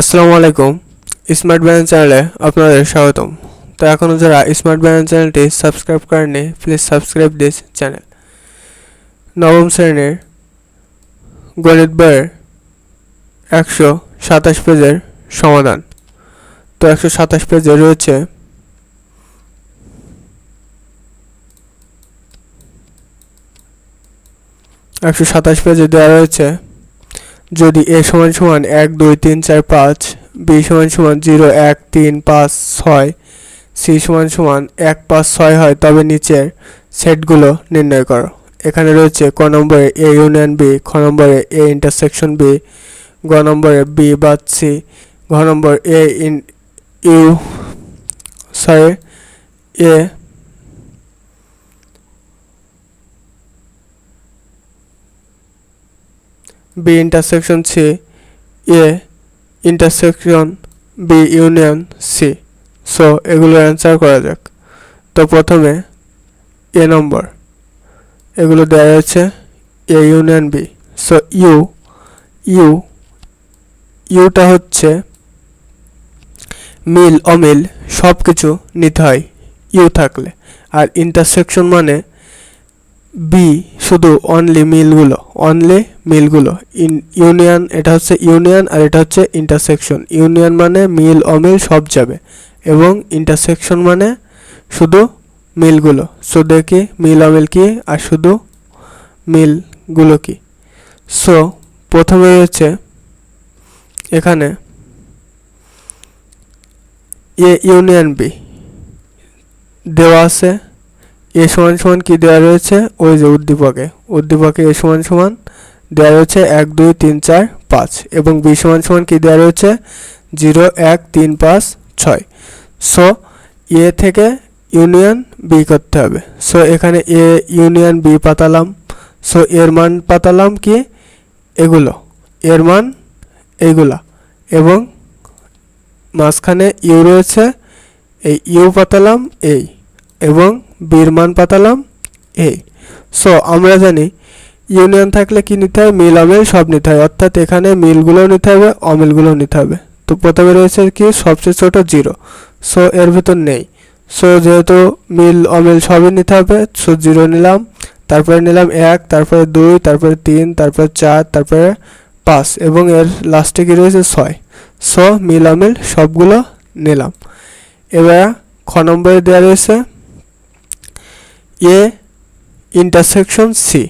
আসসালামু আলাইকুম স্মার্ট ব্যায়াম চ্যানেলে আপনাদের স্বাগতম। তো এখনও যারা স্মার্ট ব্যায়াম চ্যানেলটি সাবস্ক্রাইব করেননি প্লিজ সাবস্ক্রাইব দিস চ্যানেল নবম শ্রেণির গণিত বইয়ের একশো সাতাশ পেজের সমাধান। তো একশো সাতাশ পেজে রয়েছে একশো সাতাশ পেজে দেওয়া রয়েছে যদি এ সমান সমান এক, দুই, তিন, চার, পাঁচ বি সমান সমান জিরো, এক, তিন, পাঁচ, ছয় সি সমান সমান এক, পাঁচ, ছয় হয়, তবে নিচের সেটগুলো নির্ণয় করো। এখানে রয়েছে ক নম্বরে এ ইউনিয়ন বি খ নম্বরে এ ইন্টারসেকশন বি গ নম্বরে বি বাদ সি ঘ নম্বর A in U sorry A B intersection C A intersection B union C so এগুলো অ্যান্সার করা যাক। তো প্রথমে এ নম্বর এগুলো দেওয়া হয়েছে A union B so U U Yuta হচ্ছে মিল, অমিল সব কিছু নিতে হয়। ইউ থাকলে। আর ইন্টারসেকশন মানে বি শুধু অনলি মিলগুলো অনলি মিলগুলো ইন ইউনিয়ন এটা হচ্ছে ইউনিয়ন আর এটা হচ্ছে ইন্টারসেকশন ইউনিয়ন মানে মিল অমিল সব যাবে। এবং ইন্টারসেকশন মানে শুধু মিলগুলো সো দেখি মিল অমিল কি, আর শুধু মিলগুলো কি? সো প্রথমে রয়েছে এখানে এ ইউনিয়ন বি দেওয়া আছে। এ সমান সমান কি দেওয়া রয়েছে? ওই যে উদ্দীপকে। উদ্দীপকে এ সমান সমান দেওয়া রয়েছে এক, দুই, তিন, চার, পাঁচ এবং বি সমান সমান কি দেওয়া রয়েছে? জিরো, এক, তিন, পাঁচ, ছয়। সো, এ থেকে ইউনিয়ন বি করতে হবে। সো, এখানে এ ইউনিয়ন বি পাতালাম। সো, এর মান পাতালাম কি? এগুলো। এর মান এইগুলা এবং মাঝখানে ইউ রয়েছে, এই ইউ পাতালাম এই এবং বির মান পাতালাম? এই সো, আমরা জানি, ইউনিয়ন থাকলে কি নিতে হয়? মিল, অমিল সব নিতে হয়। অর্থাৎ এখানে মিলগুলোও নিতে হবে, অমিলগুলোও নিতে হবে। তো প্রথমে রয়েছে কি? সবচেয়ে ছোট জিরো। সো, এর ভিতর নেই। সো, যেহেতু মিল, অমিল সবই নিতে হবে, সো, জিরো নিলাম। তারপরে নিলাম এক, তারপরে দুই, তারপরে তিন, তারপরে চার, তারপরে পাঁচ এবং এর লাস্টে কি রয়েছে? ছয়। সো, মিল, অমিল সবগুলো নিলাম। এবার খ নম্বরে দেওয়া রয়েছে A intersection C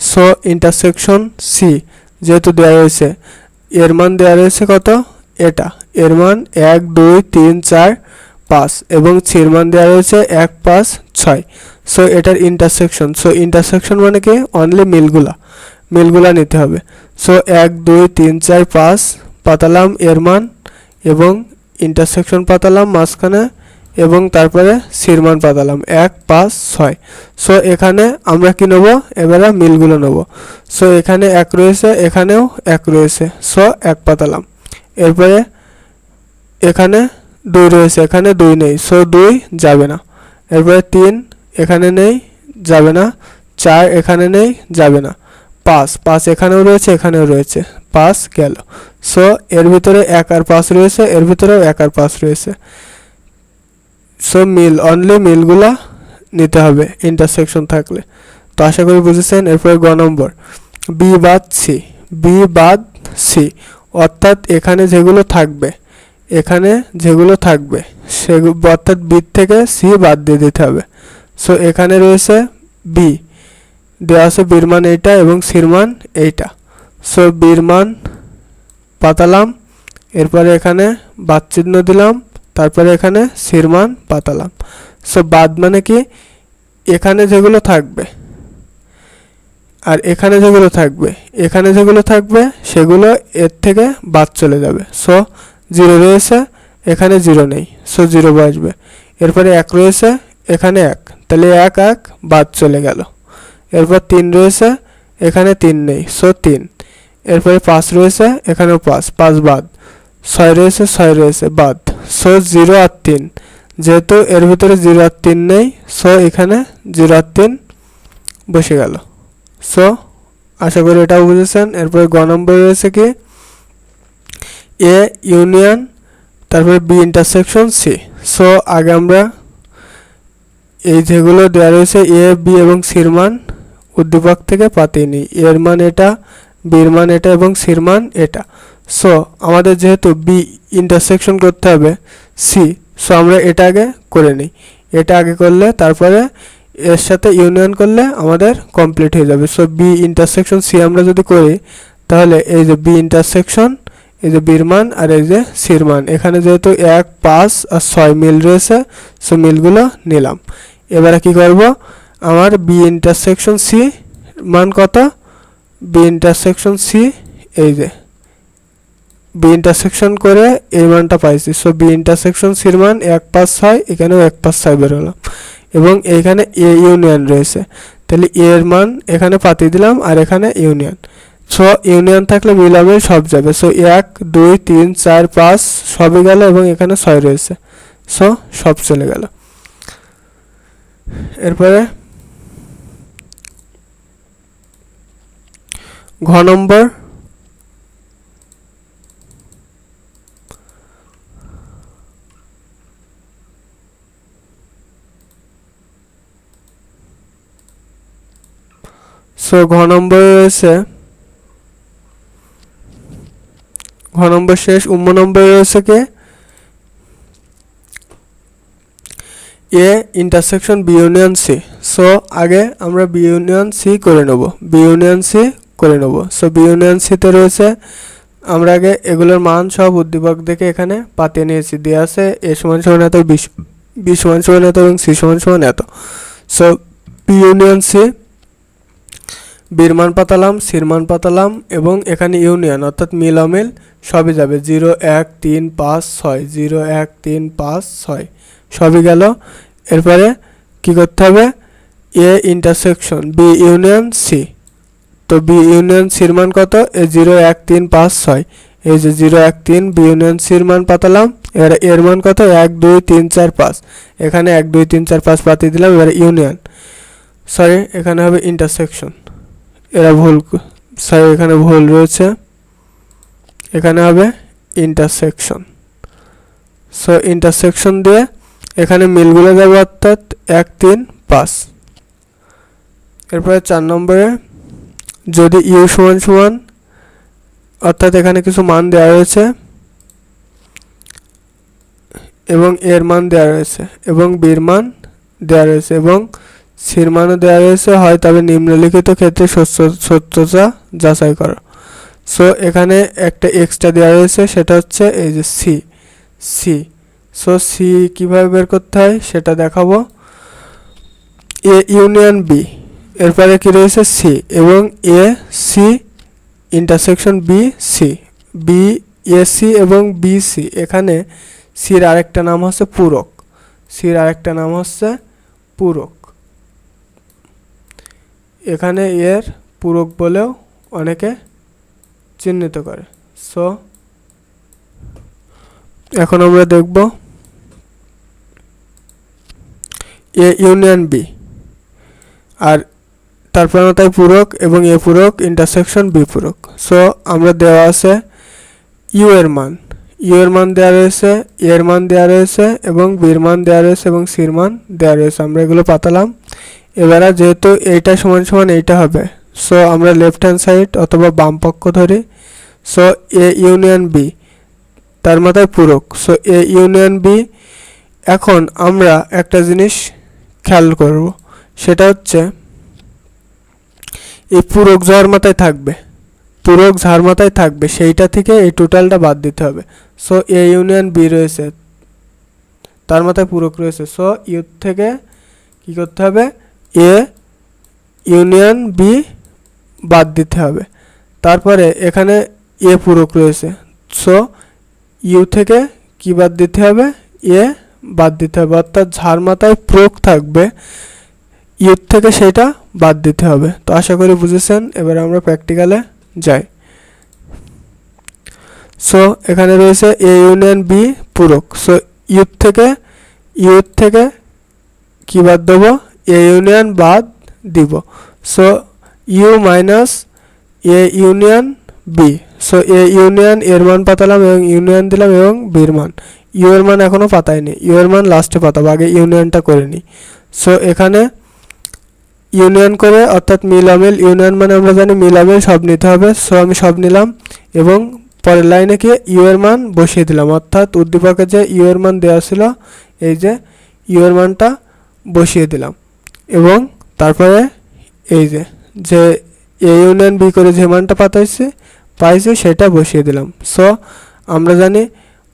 so intersection C যেহেতু দেওয়া রয়েছে, এর মান দেওয়া রয়েছে কত? এটা। এর মান এক, দুই, তিন, চার, পাঁচ এবং সির মান দেওয়া রয়েছে এক, পাঁচ, ছয়। সো এটার ইন্টারসেকশন সো ইন্টারসেকশন মানে কি? অনলি মিলগুলা। মিলগুলা নিতে হবে। সো এক, দুই, তিন, চার, পাঁচ পাতালাম এর মান এবং ইন্টারসেকশন পাতালাম মাঝখানে এবং তারপরে সির মান পাতালাম। এক, পাঁচ, ছয়। সো এখানে আমরা কি নেব? এবারে মিলগুলো নেব। সো এখানে এক রয়েছে, এখানেও এক রয়েছে। সো এক পাতালাম। এরপরে এখানে দুই রয়েছে, এখানে দুই নেই। সো দুই যাবে না। এরপরে তিন, এখানে নেই, যাবে না। চার, এখানে নেই, যাবে না। পাঁচ পাঁচ এখানেও রয়েছে এখানেও রয়েছে। পাঁচ গেল। সো এর ভিতরে এক আর পাঁচ রয়েছে, এর ভিতরেও এক আর পাঁচ রয়েছে। সো মিল অনলি মিলগুলা নিতে হবে ইন্টারসেকশন থাকলে। তো আশা করি বুঝেছেন, এরপরে গ নম্বর। বি বাদ সি বি বাদ সি অর্থাৎ এখানে যেগুলো থাকবে, এখানে যেগুলো থাকবে সেগুলো অর্থাৎ বি থেকে সি বাদ দিয়ে দিতে হবে। সো এখানে রয়েছে বি দেওয়া আছে বির মান এইটা এবং সির মান এইটা। সো বির মান পাতালাম, এরপরে এখানে বাদ চিহ্ন দিলাম তারপরে এখানে সির মান পাতালাম সো বাদ মানে কি? এখানে যেগুলো থাকবে আর এখানে যেগুলো থাকবে, এখানে যেগুলো থাকবে, সেগুলো এর থেকে বাদ চলে যাবে। সো জিরো রয়েছে, এখানে জিরো নেই। সো জিরো বসবে। এরপরে এক রয়েছে, এখানে এক। তাহলে এক এক, বাদ চলে গেল। এরপর তিন রয়েছে, এখানে তিন নেই। সো তিন। এরপরে পাঁচ রয়েছে, এখানেও পাঁচ। পাঁচ বাদ। ছয় রয়েছে ছয় রয়েছে, বাদ। সো জিরো আর তিন। যেহেতু এর ভিতরে জিরো আর তিন নেই, সো এখানে জিরো আর তিন বসে গেল। সো আশা করি এটাও বুঝেছেন। এরপরে গ নম্বর রয়েছে কি? এ ইউনিয়ন, তারপরে বি ইন্টারসেকশন, সি। সো আগে আমরা এই যেগুলো দেওয়া রয়েছে, এ, বি এবং সির মান উদ্দীপক থেকে পাতিয়ে নিই। এর মান এটা বির মান এটা এবং সির মান এটা। সো আমাদের যেহেতু বি ইন্টারসেকশন করতে হবে সি সো আমরা এটা আগে করে নিই। এটা আগে করলে তারপরে এর সাথে ইউনিয়ন করলে আমাদের কমপ্লিট হয়ে যাবে। সো বি ইন্টারসেকশন সি আমরা যদি করি, তাহলে এই যে বি ইন্টারসেকশন এই যে বির মান আর এই যে সির মান এখানে যেহেতু এক, পাঁচ আর ছয় মিল রয়েছে সো মিলগুলো নিলাম। এবারে কি করব? আমার বি ইন্টারসেকশন সি মান কত? বি ইন্টারসেকশন সি এই যে। বি ইন্টারসেকশন করে এই মানটা পাইছি। সো বি ইন্টারসেকশন সির মান এক পাঁচ ছয়, এখানেও এক পাঁচ ছয় বেরোলাম এবং এইখানে এ ইউনিয়ন রয়েছে। তাহলে এ এর মান এখানে পাতিয়ে দিলাম আর এখানে ইউনিয়ন সো ইউনিয়ন থাকলে মিলামিল সব যাবে। সো এক, দুই, তিন, চার, পাঁচ, সবই গেল এবং এখানে ছয় রয়েছে। সো সব চলে গেল। এরপরে ঘ নম্বর। সো ঘ নম্বরে রয়েছে। ঘ নম্বর শেষ, উম্ম নম্বরে রয়েছে কে? A intersection B union C so আগে আমরা বি ইউনিয়ন সি করে নেব। বি ইউনিয়ন সি করে নেব। সো বি ইউনিয়ন সিতে রয়েছে। আমরা আগে এগুলোর মান সব উদ্দীপক দেখে এখানে পাতিয়ে নিয়েছি। দিয়ে আছে এ সমান সমান এত বি বি সমান সমান এত এবং সি সমান সমান এত। সো বি ইউনিয়ন সি বির মান পাতালাম সির মান পাতালাম এবং এখানে ইউনিয়ন অর্থাৎ মিল অমিল সবই যাবে। জিরো, এক, তিন, পাঁচ, ছয়। জিরো, এক, তিন, পাঁচ, ছয়। সবই গেল। এরপরে কি করতে হবে? A intersection B union C তো বি ইউনিয়ন সির মান কত? এ জিরো এক তিন পাঁচ ছয়। এই যে জিরো এক তিন, বি ইউনিয়ন সির মান পাতালাম। এবারে এর মান কত? এক, দুই, তিন, চার, পাঁচ। এখানে এক, দুই, তিন, চার, পাঁচ পাতিয়ে দিলাম। এবারে ইউনিয়ন। সরি, এখানে হবে ইন্টারসেকশন এরা ভুল সরি, এখানে ভুল রয়েছে। এখানে হবে ইন্টারসেকশন সো ইন্টারসেকশন দিয়ে এখানে মিলগুলো যাবে অর্থাৎ এক, তিন, পাঁচ। এরপরে চার নম্বরে যদি ইউ সমান সমান, অর্থাৎ এখানে কিছু মান দেওয়া রয়েছে, এবং এর মান দেওয়া রয়েছে, এবং বির মান দেওয়া রয়েছে, এবং সির মানও দেওয়া রয়েছে, হয় তবে নিম্নলিখিত ক্ষেত্রে সত্য- সত্যতা যাচাই করো। সো এখানে একটা এক্সট্রা দেওয়া রয়েছে, সেটা হচ্ছে এই যে সি সি সো সি কীভাবে বের করতে হয়, সেটা দেখাবো। এ ইউনিয়ন বি এরপরে কি রয়েছে? সি এবং A C intersection B C B A C এবং বি সি এখানে সির আরেকটা নাম হচ্ছে পূরক। সির আরেকটা নাম হচ্ছে পূরক। এখানে এর পূরক বলেও অনেকে চিহ্নিত করে। সো এখন আমরা দেখব এ ইউনিয়ন বি আর তারপর তাই পূরক এবং এ পূরক ইন্টারসেকশন বি পূরক। সো আমরা দেওয়া আছে ইউ এর মান। ইউ এর মান দেওয়া রয়েছে এর মান দেওয়া রয়েছে এবং বির মান দেওয়া রয়েছে এবং সির মান দেওয়া রয়েছে। আমরা এগুলো পাতালাম। এবারে যেহেতু এইটা সমান সমান এইটা হবে সো আমরা লেফট হ্যান্ড সাইড অথবা বাম পক্ষ ধরি। সো এ ইউনিয়ন বি তার মাথায় পূরক। সো এ ইউনিয়ন বি এখন আমরা একটা জিনিস খেয়াল করব, সেটা হচ্ছে এই পূরক যার মাথায় থাকবে। পূরক ঝাড় মাথায় থাকবে। সেইটা থেকে এই টোটালটা বাদ দিতে হবে। সো এ ইউনিয়ন বি রয়েছে। তার মাথায় পূরক রয়েছে। সো ইউ থেকে কি করতে হবে? এ ইউনিয়ন বি বাদ দিতে হবে। তারপরে এখানে এ পূরক রয়েছে। সো ইউ থেকে কি বাদ দিতে হবে? এ বাদ দিতে হবে। অর্থাৎ ঝাড় মাথায় প্রোক থাকবে। ইউ থেকে সেটা বাদ দিতে হবে। তো আশা করি বুঝেছেন, এবার আমরা প্র্যাকটিক্যালে যাই। সো এখানে রয়েছে এ ইউনিয়ন বি পূরক সো ইউ থেকে ইউ থেকে কি বাদ দেবো? এ ইউনিয়ন বাদ দিব। So U minus A union B so A union এর মান পাতালাম এবং ইউনিয়ন দিলাম এবং বির মান। ইউ এর মান এখনও পাতাইনি। ইউ এর মান লাস্টে পাতাবো, আগে ইউনিয়নটা করে নিই। সো এখানে ইউনিয়ন করে, অর্থাৎ মিল অমিল, ইউনিয়ন মানে আমরা জানি মিল অমিল, সব নিতে হবে। সো আমি সব নিলাম এবং পরের লাইনে কি ইউ এর মান বসিয়ে দিলাম। অর্থাৎ উদ্দীপকে যে ইউ এর মান দেওয়া ছিল, এই যে ইউ এর মানটা বসিয়ে দিলাম। এবং তারপরে এই যে যে এ ইউনিয়ন বি করে যে মানটা পাতাইছে পাইছে, সেটা বসিয়ে দিলাম। সো আমরা জানি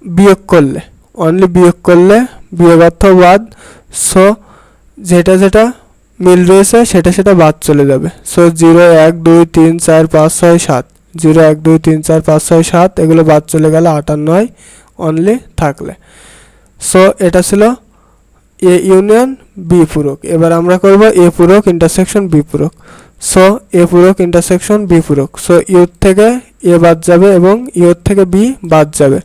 বিয়োগ করলে অনলি বিয়োগ করলে বিয়োগ অর্থ বাদ। সো যেটা যেটা মিল রয়েছে, সেটা সেটা বাদ চলে যাবে। সো জিরো এক দুই তিন চার পাঁচ ছয় সাত। জিরো এক দুই তিন চার পাঁচ ছয় সাত, এগুলো বাদ চলে গেলে আট আর নয় অনলি থাকলে। সো এটা ছিল এ ইউনিয়ন বি পূরক। এবার আমরা করব এ পূরক ইন্টারসেকশন বি পূরক। সো এ পূরক ইন্টারসেকশন বি পূরক। সো ইউর থেকে এ বাদ যাবে এবং ইউর থেকে বি বাদ যাবে।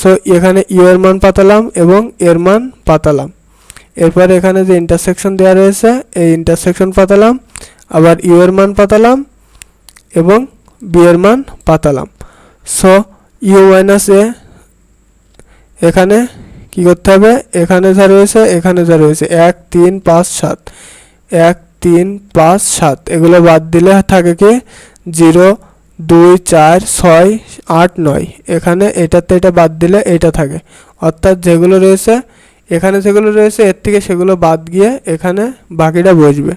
সো এখানে ইউ এর মান পাতালাম এবং এর মান পাতালাম। এরপর এখানে যে ইন্টারসেকশন দেওয়া রয়েছে, এই ইন্টারসেকশন পাতালাম, আবার ইউ এর মান পাতালাম এবং বি এর মান পাতালাম। সো ইউ মাইনাস এ এখানে কি করতে হবে? এখানে যা রয়েছে, এখানে যা রয়েছে। এক, তিন, পাঁচ, সাত। এক, তিন, পাঁচ, সাত। এগুলো বাদ দিলে থাকে কি? জিরো, দুই, চার, ছয়, আট, নয়। এখানে এটাতে এটা বাদ দিলে এটা থাকে। অর্থাৎ যেগুলো রয়েছে এখানে যেগুলো রয়েছে, এর থেকে সেগুলো বাদ গিয়ে এখানে বাকিটা বসবে।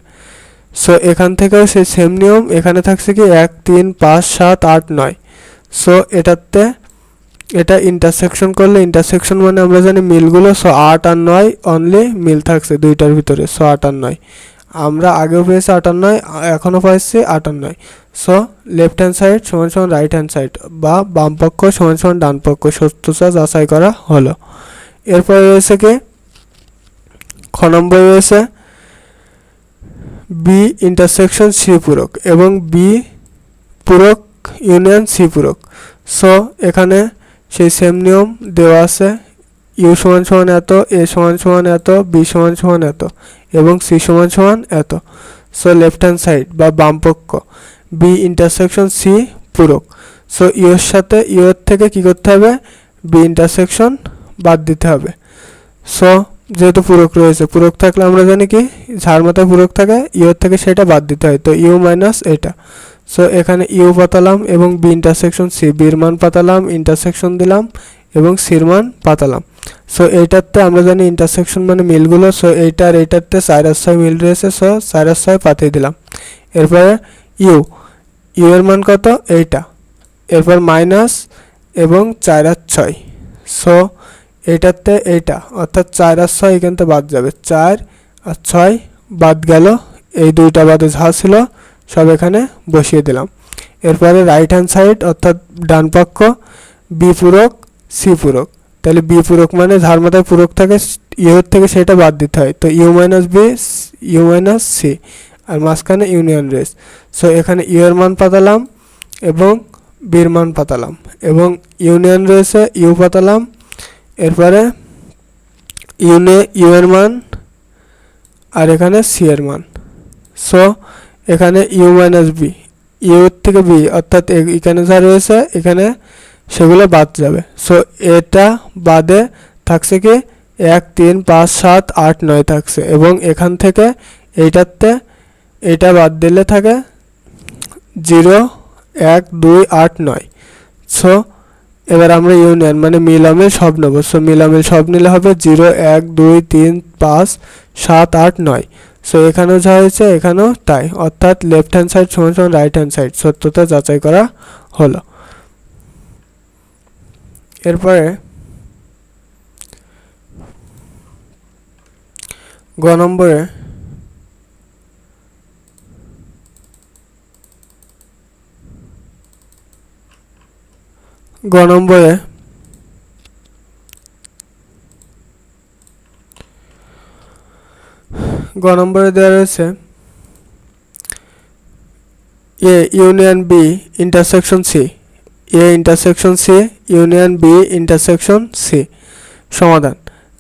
সো এখান থেকেও সে সেম নিয়ম, এখানে থাকছে কি এক, তিন, পাঁচ, সাত, আট, নয়। সো এটাতে, এটা ইন্টারসেকশন করলে ইন্টারসেকশন মানে আমরা জানি মিলগুলো সো আট আর নয় অনলি মিল থাকছে দুইটার ভিতরে সো আট আর নয়। আমরা আগেও পেয়েছি আটান্নয় এখনও পাইছি আটান্নয় সো লেফট হ্যান্ড সাইড সমান সমান রাইট হ্যান্ড সাইড বা বাম পক্ষ সমান সমান ডান পক্ষ, সত্যতা যাচাই করা হলো। এরপরে রয়েছে কি? খ নম্বর রয়েছে বি ইন্টারসেকশন সি পূরক এবং বি পূরক ইউনিয়ন সি পূরক। সো, এখানে সেই সেম নিয়ম দেওয়া আছে। ইউ সমান সমান এত, এ সমান সমান এত, বি সমান সমান এত এবং সি সমান সমান এত। সো লেফট হ্যান্ড সাইড বা বাম পক্ষ। বি ইন্টারসেকশন সি পূরক। সো, ইউর সাথে, ইউর থেকে কি করতে হবে? বি ইন্টারসেকশন বাদ দিতে হবে। সো যেহেতু পূরক রয়েছে, পূরক থাকলে আমরা জানি কি? যার মাথায় পূরক থাকে ইউর থেকে সেটা বাদ দিতে হয়। তো ইউ মাইনাস এটা। সো এখানে ইউ পাতালাম এবং বি ইন্টারসেকশন সি। বির মান পাতালাম, ইন্টারসেকশন দিলাম এবং সির মান পাতালাম। সো এইটাতে আমরা জানি ইন্টারসেকশন মানে মিলগুলো। সো এইটার এইটাতে চার আর ছয় মিল রয়েছে। সো চার আর ছয় পাঠিয়ে দিলাম। এরপরে ইউ। ইউ এর মান কত? এইটা। এরপর মাইনাস এবং চার ছয়। সো এইটাতে এইটা, অর্থাৎ চার আর ছয় এখান থেকে বাদ যাবে। চার আর ছয় বাদ গেল, এই দুইটা বাদে যা ছিল, সব এখানে বসিয়ে দিলাম। এরপরে রাইট হ্যান্ড সাইড অর্থাৎ ডান পক্ষ বি পূরক সি পূরক। তাহলে বি পূরক মানে যার মাথায় পূরক থাকে ইউর থেকে সেটা বাদ দিতে হয়। তো U minus B U minus C আর মাঝখানে ইউনিয়ন রেস সো এখানে ইউ এর মান পাতালাম এবং বির মান পাতালাম এবং ইউনিয়ন রয়েছে ইউ পাতালাম এরপরে ইউনে ইউ এর মান, আর এখানে সি এর মান। সো, এখানে ইউ মাইনাস বি, ইউ থেকে বি, অর্থাৎ এখানে যা রয়েছে, এখানে সেগুলো বাদ যাবে। সো, এটা বাদে থাকছে কি, এক, তিন, পাঁচ, সাত, আট, নয় থাকছে। এবং এখান থেকে এইটাতে, এটা বাদ দিলে থাকে জিরো, এক, দুই, আট, নয়। সো এবার আমরা ইউনিয়ন মানে মিলামেল সব নেব। সো মিলামেল সব নিলে হবে জিরো, এক, দুই, তিন, পাঁচ, সাত, আট, নয়। সো এখানেও যা হয়েছে, এখানেও তাই। অর্থাৎ লেফট হ্যান্ড সাইড সমান সমান রাইট হ্যান্ড সাইড সত্যতা যাচাই করা হলো। এরপরে গ নম্বরে গ নম্বরে। গ নম্বরে দেওয়া রয়েছে, A, union B intersection C. A intersection C, union B intersection C. সমাধান।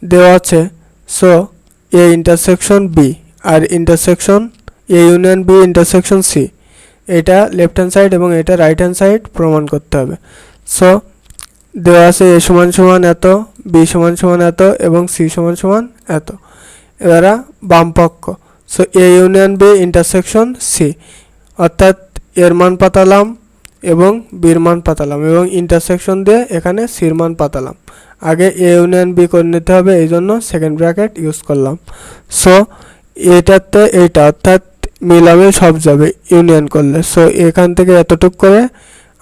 দেওয়া আছে, so, A intersection B R intersection A, union B intersection C. এটা লেফট হ্যান্ড সাইড এবং এটা রাইট হ্যান্ড সাইড প্রমাণ করতে হবে। সো। দেওয়া আছে এ সমান সমান এত, বি সমান সমান এত এবং সি সমান সমান এত। এবারা বাম পক্ষ। So A union B intersection C অর্থাৎ এর মান পাতালাম এবং বির মান পাতালাম এবং ইন্টারসেকশন দিয়ে এখানে সির মান পাতালাম। আগে এ ইউনিয়ন বি করে নিতে হবে, এই জন্য সেকেন্ড ব্র্যাকেট ইউজ করলাম। সো এটাতে এইটা, অর্থাৎ মিলামে সব যাবে ইউনিয়ন করলে। সো এখান থেকে এতটুক করে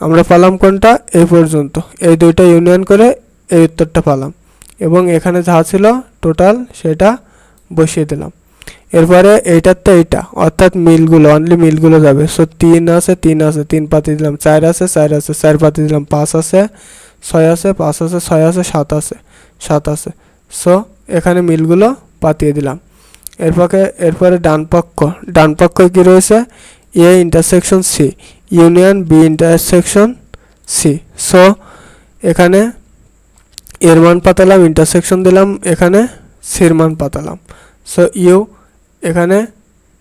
আমরা পালাম কোনটা? এই পর্যন্ত। এই দুইটা ইউনিয়ন করে এই উত্তরটা পালাম। এবং এখানে যা ছিল টোটাল সেটা বসিয়ে দিলাম। এরপরে এইটার তো এইটা। অর্থাৎ মিলগুলো অনলি মিলগুলো যাবে। সো তিন আছে তিন আছে। তিন পাতি দিলাম, চার আছে চার আছে। চার পাতি দিলাম, পাঁচ আছে, ছয় আছে, পাঁচ আছে, ছয় আছে, সাত আছে সাত আছে। সো এখানে মিলগুলো পাতিয়ে দিলাম। এরপরে এরপরে ডান পক্ষ ডান পক্ষে কী রয়েছে? A intersection C union B intersection C. So, এখানে এর মান পাতালাম, ইন্টারসেকশন দিলাম, এখানে সির মান পাতালাম। সো, ইউ, এখানে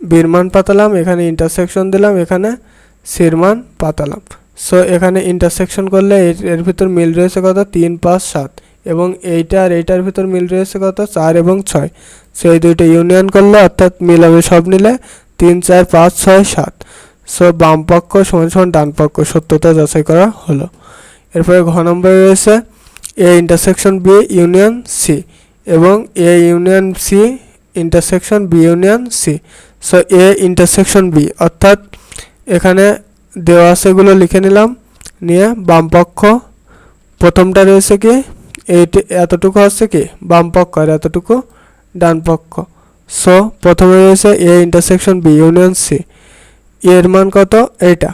বির মান পাতালাম, এখানে ইন্টারসেকশন দিলাম, এখানে সির মান পাতালাম। সো, এখানে ইন্টারসেকশন করলে এর- ভিতর মিল রয়েছে কত? তিন, পাঁচ, সাত। এবং এইটা আর এইটার ভিতর মিল রয়েছে কত? চার এবং ছয়। সো, এই দুইটা ইউনিয়ন করলে অর্থাৎ মিলাবে সব নিলে তিন, চার, পাঁচ, ছয়, সাত। সো বাম পক্ষ সমান সমান ডান পক্ষ সত্যতা যাচাই করা হলো। এরপরে ঘ নম্বরে রয়েছে A intersection B union C এবং A union C intersection B union C so A intersection B অর্থাৎ এখানে দেওয়া আছে লিখে নিলাম। নিয়ে বাম পক্ষ, প্রথমটা রয়েছে কি? এইটি এতটুকু হচ্ছে কি? বাম পক্ষ আর এতটুকু ডান পক্ষ। সো প্রথমে রয়েছে A intersection B union C এর মান কত? এইটা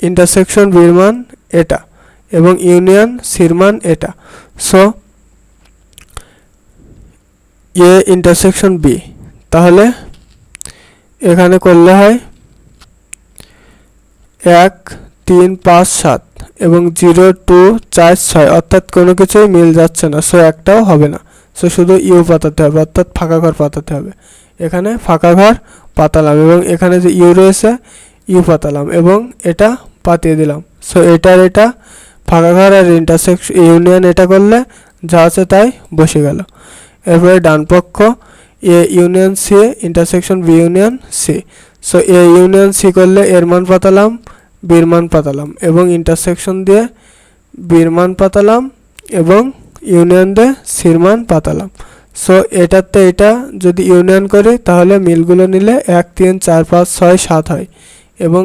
ইন্টারসেকশন বির মান এটা এবং ইউনিয়ন সির মান এটা। সো এ ইন্টারসেকশন বি তাহলে এখানে করলে হয় এক, তিন, পাঁচ, সাত এবং জিরো, টু, চার, ছয়। অর্থাৎ কোনো কিছুই মিল যাচ্ছে না। সো একটাও হবে না। সো শুধু ইউ পাতাতে হবে। অর্থাৎ ফাঁকা ঘর পাতাতে হবে। এখানে ফাঁকা ঘর পাতালাম এবং এখানে যে ইউ রয়েছে, ইউ পাতালাম এবং এটা পাতিয়ে দিলাম। সো এটার এটা ফাঁকা ঘর আর ইন্টারসেকশন ইউনিয়ন এটা করলে যা আছে তাই বসে গেল। এরপরে ডান পক্ষ, A union C intersection B union C. So A union C করলে এর মান পাতালাম, বির মান পাতালাম এবং ইন্টারসেকশন দিয়ে বির মান পাতালাম এবং ইউনিয়ন দিয়ে সির মান পাতালাম। সো এটাতে এটা যদি ইউনিয়ন করি, তাহলে মিলগুলো নিলে এক, তিন, চার, পাঁচ, ছয়, সাত হয়। এবং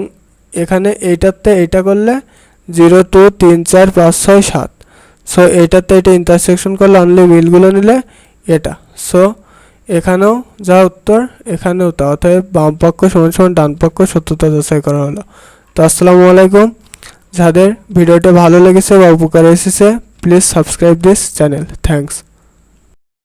এখানে এইটাতে এটা করলে জিরো, টু, তিন, চার, পাঁচ, ছয়, সাত। সো এইটাতে এটা ইন্টারসেকশন করলে অনলি মিলগুলো নিলে এটা। সো এখানেও যা উত্তর, এখানেও তা। অতএব বাম পক্ষ সমান সমান ডান পক্ষ সত্যতা যাচাই করা হলো। তো আসসালামু আলাইকুম। যাদের ভিডিওটা ভালো লেগেছে বা উপকারে এসেছে please subscribe this channel thanks